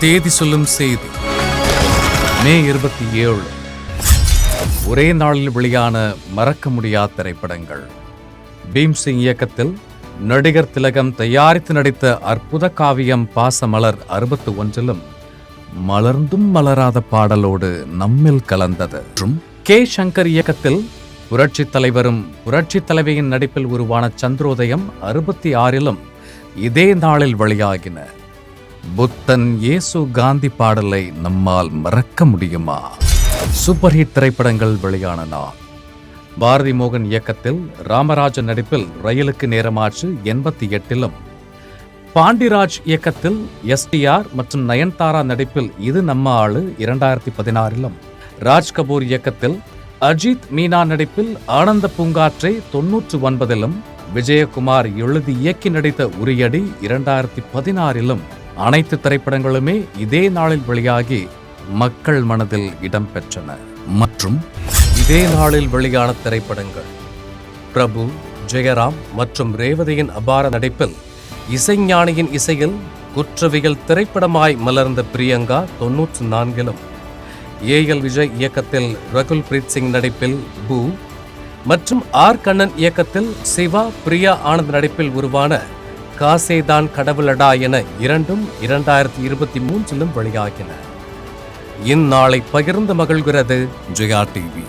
தேதி சொல்லும் செய்தி. மே இருபத்தி ஏழு. ஒரே நாளில் வெளியான மறக்க முடியாத திரைப்படங்கள். பீம்சிங் இயக்கத்தில் நடிகர் திலகம் தயாரித்து நடித்த அற்புத காவியம் பாசமலர் அறுபத்து ஒன்றிலும் மலர்ந்தும் மலராத பாடலோடு நம்மில் கலந்தது. மற்றும் கே சங்கர் இயக்கத்தில் புரட்சித் தலைவரும் புரட்சித் தலைவியின் நடிப்பில் உருவான சந்திரோதயம் அறுபத்தி ஆறிலும் இதே நாளில் வெளியாகின. புத்தன் இயேசு காந்தி பாடலை நம்மால் மறக்க முடியுமா? சூப்பர் ஹிட் திரைப்படங்கள் வெளியான நாள் பாரதி மோகன் இயக்கத்தில் ராமராஜன் நடிப்பில் ரயிலுக்கு நேரமாச்சு எண்பத்தி எட்டிலும். பாண்டிராஜ் இயக்கத்தில் எஸ்டிஆர் மற்றும் நயன்தாரா நடிப்பில் இது நம்ம ஆளு இரண்டாயிரத்தி பதினாறிலும். ராஜ் கபூர் இயக்கத்தில் அஜித் மீனா நடிப்பில் ஆனந்த பூங்காற்றை தொன்னூற்று ஒன்பதிலும். விஜயகுமார் எழுதி இயக்கி நடித்த உரியடி இரண்டாயிரத்தி பதினாறிலும். அனைத்து திரைப்படங்களுமே இதே நாளில் வெளியாகி மக்கள் மனதில் இடம்பெற்றன மற்றும் இதே நாளில் வெளியான திரைப்படங்கள் பிரபு ஜெயராம் மற்றும் ரேவதியின் அபார நடிப்பில் இசைஞானியின் இசையில் குற்றவியல் திரைப்படமாய் மலர்ந்த பிரியங்கா தொன்னூற்றி நான்கிலும் ஏஎல் விஜய் இயக்கத்தில் ரகுல் பிரீத் சிங் நடிப்பில் பூ மற்றும் ஆர் கண்ணன் இயக்கத்தில் சிவா பிரியா ஆனந்த் நடிப்பில் உருவான காசேதான் கடவுளடா என இரண்டும் இரண்டாயிரத்தி இருபத்தி மூன்றிலும் வெளியாகின. இந்நாளை பகிர்ந்து மகிழ்கிறது ஜெயா டிவி.